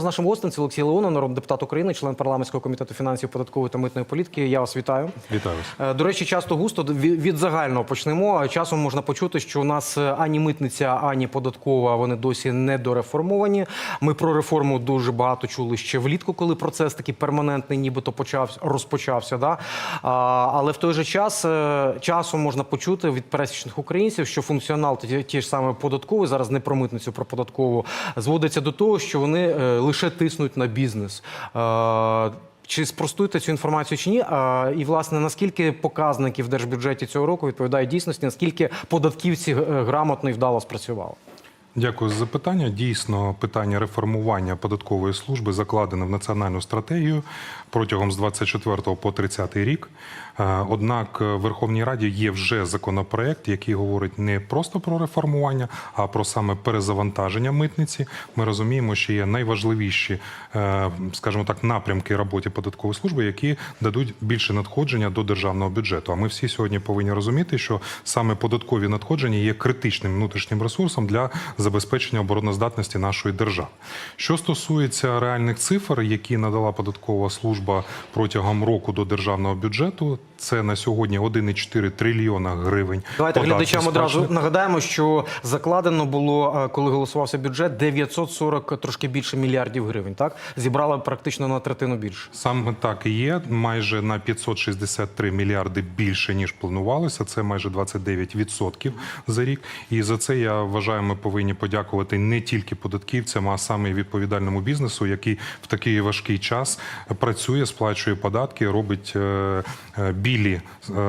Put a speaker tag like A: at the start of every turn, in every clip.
A: З нашим гостем це Олексій Леонов, народний депутат України, член парламентського комітету фінансів, податкової та митної політики. Я вас вітаю.
B: Вітаю вас.
A: Е, До речі, часто густо від загального почнемо. Часом можна почути, що у нас е, ані митниця, ані податкова вони досі не дореформовані. Ми про реформу дуже багато чули ще влітку, коли процес такий перманентний, нібито почався, розпочався. Да? Але в той же час е, часом можна почути від пересічних українців, що функціонал ті, ж саме податковий, зараз не про митницю, про податкову, зводиться до того, що вони е, лише тиснуть на бізнес. Чи спростуєте цю інформацію чи ні? А, і власне наскільки показники в держбюджеті цього року відповідають дійсності, наскільки податківці е, грамотно і вдало спрацювали?
B: Дякую за запитання. Дійсно, питання реформування податкової служби закладено в національну стратегію протягом з 24 по 30 рік. Е, Однак в Верховній Раді є вже законопроект, який говорить не просто про реформування, а про саме перезавантаження митниці. Ми розуміємо, що є найважливіші, е, скажімо так, напрямки роботи податкової служби, які дадуть більше надходження до державного бюджету. А ми всі сьогодні повинні розуміти, що саме податкові надходження є критичним внутрішнім ресурсом для забезпечення обороноздатності нашої держави. Що стосується реальних цифр, які надала податкова служба протягом року до державного бюджету, це на сьогодні 1,4 трильйона гривень.
A: Давайте глядачам одразу нагадаємо, що закладено було, е, коли голосувався бюджет, 940 трошки більше мільярдів гривень. Так зібрали практично на третину більше.
B: Саме так і є. Майже на 563 мільярди більше ніж планувалося. Це майже 29% за рік. І за це я вважаю, ми повинні подякувати не тільки податківцям, а саме відповідальному бізнесу, який в такий важкий час працює, сплачує податки, робить е, е, білі е,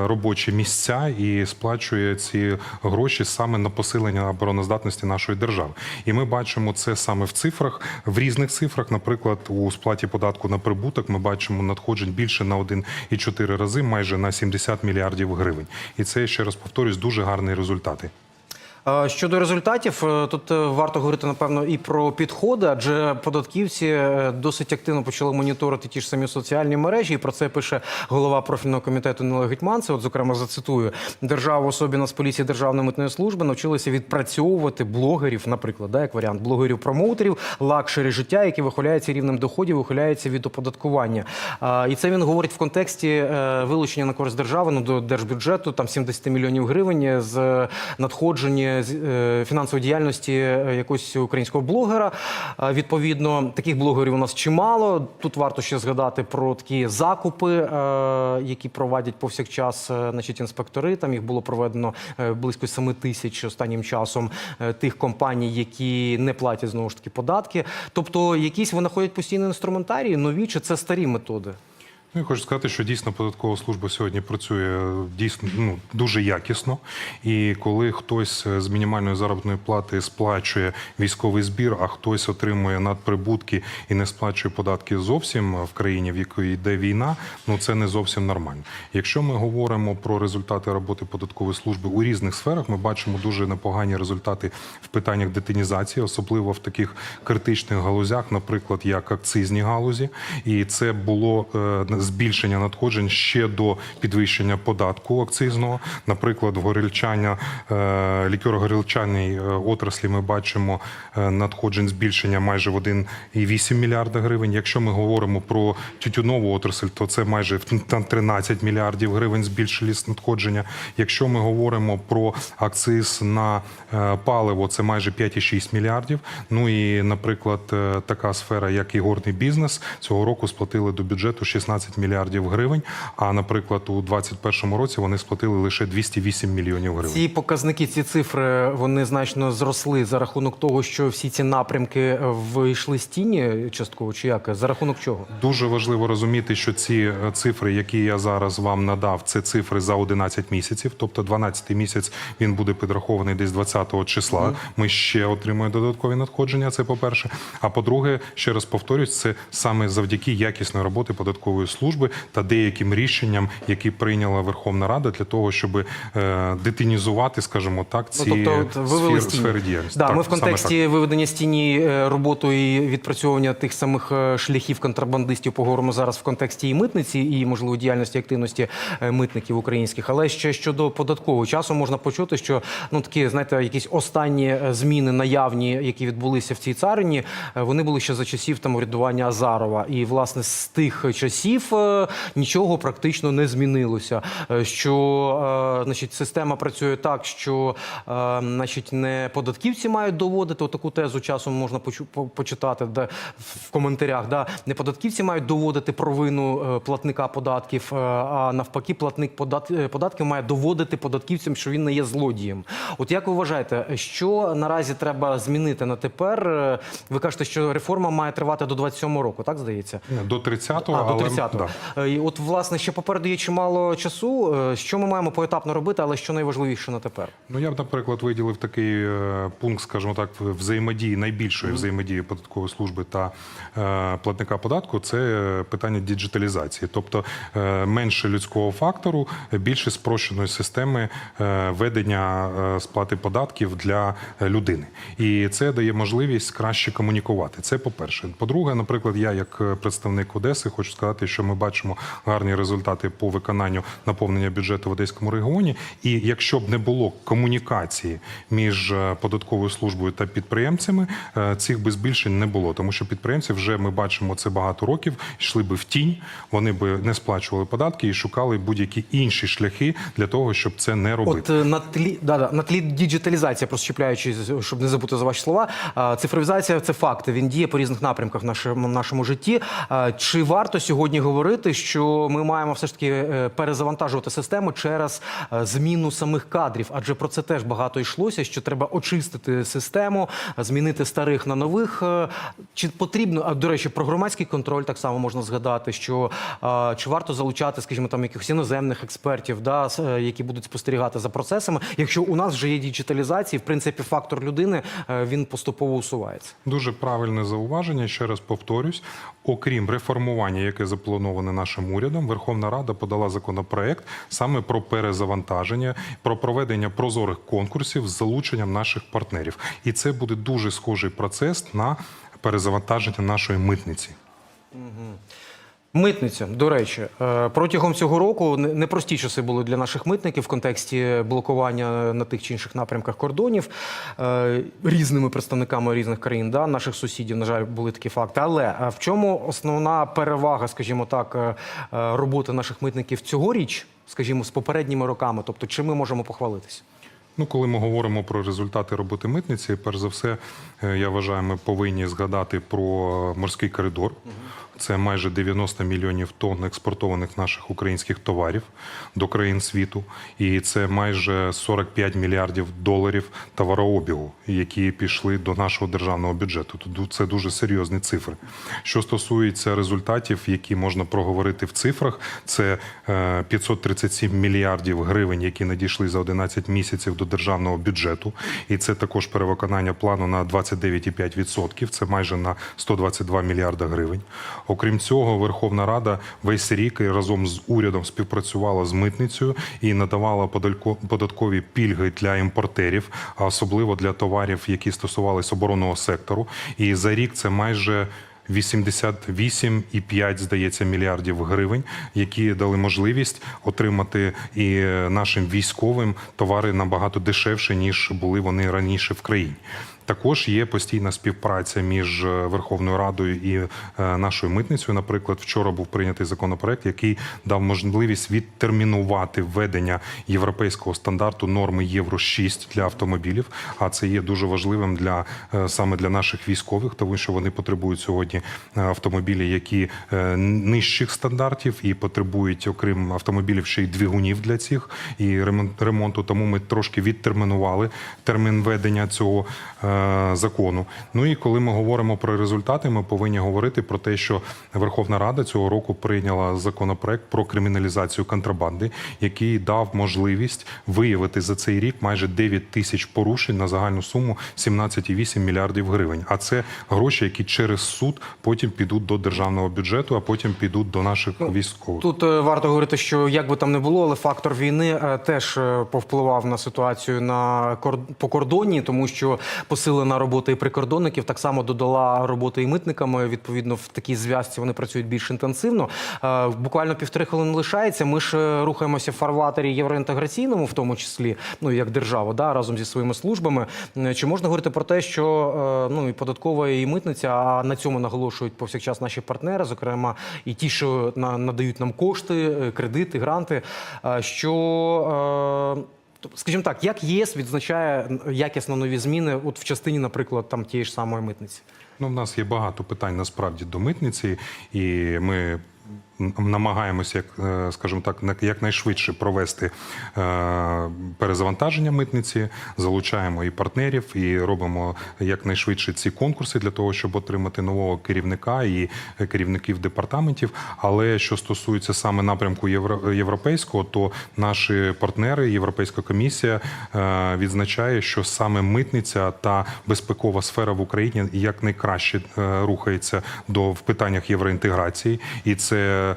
B: робочі місця і сплачує ці гроші саме на посилення обороноздатності нашої держави. І ми бачимо це саме в цифрах, в різних цифрах. Наприклад, у сплаті податку на прибуток ми бачимо надходжень більше на 1,4 рази, майже на 70 мільярдів гривень. І це ще раз повторюсь, дуже гарні результати.
A: Щодо результатів, е, тут е, варто говорити напевно і про підходи, адже податківці е, досить активно почали моніторити ті ж самі соціальні мережі. І про це пише голова профільного комітету Неле Гетьманцев. От, зокрема, зацитую: держава, в особі Нацполіції Державної митної служби, навчилися відпрацьовувати блогерів, наприклад, да, як варіант блогерів-промоутерів, лакшері життя, які вихваляються рівнем доходів, вихиляються від оподаткування. І це він говорить в контексті вилучення на користь держави ну, до держбюджету там 70 мільйонів гривень з надходження е, фінансової діяльності е, якогось українського блогера. Відповідно, таких блогерів у нас чимало. Тут варто ще згадати про такі закупи, е, які проводять повсякчас е, значить, інспектори. Там їх було проведено близько 7 тисяч останнім часом тих компаній, які не платять знову ж таки податки. Тобто, якісь винаходять постійні інструментарії, нові чи це старі методи?
B: Ну, я хочу сказати, що дійсно податкова служба сьогодні працює дійсно ну, дуже якісно. І коли хтось з мінімальної заробітної плати сплачує військовий збір, а хтось отримує надприбутки і не сплачує податки зовсім в країні, в якій йде війна, ну це не зовсім нормально. Якщо ми говоримо про результати роботи податкової служби у різних сферах, ми бачимо дуже непогані результати в питаннях детинізації, особливо в таких критичних галузях, наприклад, як акцизні галузі, і це було е, збільшення надходжень ще до підвищення податку акцизного. Наприклад, в горілчання е, лікеро-горілчаній е, отраслі ми бачимо е, надходжень збільшення майже в 1,8 мільярда гривень. Якщо ми говоримо про тютюнову отрасль, то це майже на 13 мільярдів гривень збільшились надходження. Якщо ми говоримо про акциз на паливо, це майже 5,6 мільярдів. Ну і, наприклад, така сфера, як ігорний бізнес, цього року сплатили до бюджету 16 мільярдів гривень. А наприклад, у 2021 році вони сплатили лише 208 мільйонів гривень.
A: Ці показники, ці цифри, вони значно зросли за рахунок того, що всі ці напрямки е, вийшли з тіні частково, чи як? За рахунок чого?
B: Дуже важливо розуміти, що ці е, цифри, які я зараз вам надав, це цифри за 11 місяців. Тобто 12 місяць він буде підрахований десь 20 числа. Ми ще отримуємо додаткові надходження. Це по перше. А по-друге, ще раз повторюсь, це саме завдяки якісної роботи податкової служби. Служби та деяким рішенням, які прийняла Верховна Рада для того, щоб е, детінізувати, скажімо так, ці
A: Ну, тобто, от вивели
B: сфери, діяльності.
A: Да,
B: Так,
A: ми в контексті виведення з тіні е, роботу і відпрацьовування тих самих е, шляхів контрабандистів поговоримо зараз в контексті і митниці, і можливо діяльності активності митників українських. Але ще щодо податкового часу можна почути, що ну такі, знаєте, якісь останні зміни наявні, які відбулися в цій царині, вони були ще за часів там урядування Азарова. І власне з тих часів нічого практично не змінилося. Е, Що е, значить, система працює так, що е, значить, не податківці мають доводити отаку тезу часом можна почитати де, в коментарях. Да? Не податківці мають доводити провину е, платника податків, е, а навпаки, платник е, податків має доводити податківцям, що він не є злодієм. От як ви вважаєте, що наразі треба змінити на тепер? Е, Ви кажете, що реформа має тривати до 27 року, так здається?
B: До 30-го,
A: А,
B: але
A: 30-го.
B: да.
A: Е, І от, власне, ще попереду є чимало часу. Е, Що ми маємо поетапно робити, але що найважливіше на тепер?
B: Ну я б, наприклад, виділив такий е, пункт, скажімо так, взаємодії найбільшої взаємодії податкової служби та е, платника податку це питання діджиталізації, тобто е, менше людського фактору, більше спрощеної системи е, ведення е, сплати податків для людини, і це дає можливість краще комунікувати. Це по-перше. По-друге, наприклад, я як представник Одеси хочу сказати, що ми бачимо гарні результати по виконанню наповнення бюджету в Одеському регіоні. І якщо б не було комунікації між е, податковою службою та підприємцями, е, цих би збільшень не було, тому що підприємці вже ми бачимо це багато років, йшли би в тінь, вони би не сплачували податки і шукали будь-які інші шляхи для того, щоб це не робити.
A: От е, на тлі, да, да, на тлі діджиталізація, просто чіпляючи, щоб не забути за ваші слова, цифровізація це факт. Він діє по різних напрямках в нашому, нашому житті. Чи варто сьогодні говорити, що ми маємо все ж таки е, перезавантажувати систему через е, зміну самих кадрів? Адже про це теж багато йшлося, що треба очистити систему, змінити старих на нових. Е, Чи потрібно, а до речі, про громадський контроль так само можна згадати, що чи варто залучати, скажімо, там якихось іноземних експертів, да, які будуть спостерігати за процесами, якщо у нас вже є діджиталізація, в принципі, фактор людини він поступово усувається.
B: Дуже правильне зауваження. Ще раз повторюсь. Окрім реформування, яке заплановане нашим урядом, Верховна Рада подала законопроект саме про перезавантаження, про проведення прозорих конкурсів з залученням наших партнерів. І це буде дуже схожий процес на перезавантаження нашої митниці.
A: Митниця, до речі, е, протягом цього року не- непрості часи були для наших митників в контексті блокування на тих чи інших напрямках кордонів е, різними представниками різних країн, да, наших сусідів, на жаль, були такі факти. Але е, в чому основна перевага, скажімо так, роботи наших митників цьогоріч, скажімо, з попередніми роками? Тобто, чим ми можемо похвалитися?
B: Ну, коли ми говоримо про результати роботи митниці, перш за все, я вважаю, ми повинні згадати про морський коридор. Це майже 90 мільйонів тонн експортованих наших українських товарів до країн світу, і це майже 45 мільярдів доларів товарообігу, які пішли до нашого державного бюджету. Це дуже серйозні цифри. Що стосується результатів, які можна проговорити в цифрах, це е, 537 мільярдів гривень, які надійшли за 11 місяців до державного бюджету, і це також перевиконання плану на 29,5%. Це майже на 122 мільярда гривень. Окрім цього, Верховна Рада весь рік разом з урядом співпрацювала з митницею і надавала податкові пільги для імпортерів, а особливо для товарів, які стосувалися оборонного сектору. І за рік це майже 88,5, здається, мільярдів гривень, які дали можливість отримати і нашим військовим товари набагато дешевше, ніж були вони раніше в країні. Також є постійна співпраця між е, Верховною Радою і е, нашою митницею. Наприклад, вчора був прийнятий законопроект, який дав можливість відтермінувати введення європейського стандарту норми Євро 6 для автомобілів. А це є дуже важливим для е, саме для наших військових, тому що вони потребують сьогодні автомобілі, які нижчих стандартів і потребують, окрім автомобілів, ще й двигунів для цих і ремон- ремонту. Тому ми трошки відтермінували термін введення цього закону. Ну і коли ми говоримо про результати, ми повинні говорити про те, що Верховна Рада цього року прийняла законопроект про криміналізацію контрабанди, який дав можливість виявити за цей рік майже 9 тисяч порушень на загальну суму 17,8 мільярдів гривень. А це гроші, які через суд потім підуть до державного бюджету, а потім підуть до наших військових.
A: Тут е, варто говорити, що як би там не було, але фактор війни е, теж е, повпливав на ситуацію на по кордоні, тому що посилена робота і прикордонників так само додала роботи і митниками. Відповідно, в такій зв'язці вони працюють більш інтенсивно. Е, Буквально півтори хвилини лишається. Ми ж е, рухаємося в фарватері євроінтеграційному, в тому числі, ну як держава, да, разом зі своїми службами. Е, Чи можна говорити про те, що ну і податкова і митниця, а на цьому наголошують повсякчас наші партнери, зокрема і ті, що на- надають нам кошти, кредити, гранти. Що скажімо так, як ЄС відзначає якісно нові зміни, от в частині, наприклад, там тієї ж самої митниці?
B: Ну, в нас є багато питань насправді до митниці, і ми намагаємося, як е, скажімо так, на- якнайшвидше провести е, перезавантаження митниці, залучаємо і партнерів, і робимо якнайшвидше ці конкурси для того, щоб отримати нового керівника і керівників департаментів. Але що стосується саме напрямку євро- європейського, то наші партнери, Європейська комісія е, відзначає, що саме митниця та безпекова сфера в Україні якнайкраще е, рухається до в питаннях євроінтеграції, і це е,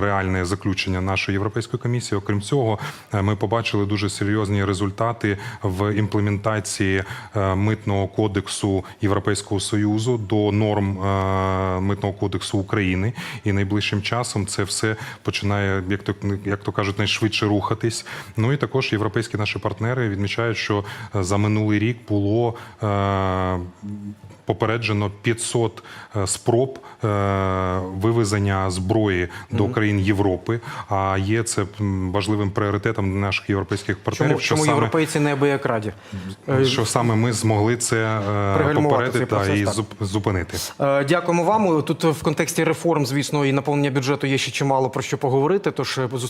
B: реальне заключення нашої європейської комісії. Окрім цього, е, ми побачили дуже серйозні результати в імплементації е, митного кодексу Європейського союзу до норм митного кодексу України. І найближчим часом це все починає, як то як то кажуть, найшвидше рухатись. Ну і також європейські наші партнери відмічають, що за минулий рік було. Попереджено 500 е, спроб е, вивезення зброї до країн Європи. А є це важливим пріоритетом для наших європейських партнерів.
A: Чому,
B: що
A: чому
B: саме
A: європейці неабияк раді? Е,
B: що саме ми змогли це попередити та і
A: так.
B: зупинити.
A: Дякуємо вам. Тут в контексті реформ, звісно, і наповнення бюджету є ще чимало про що поговорити. Тож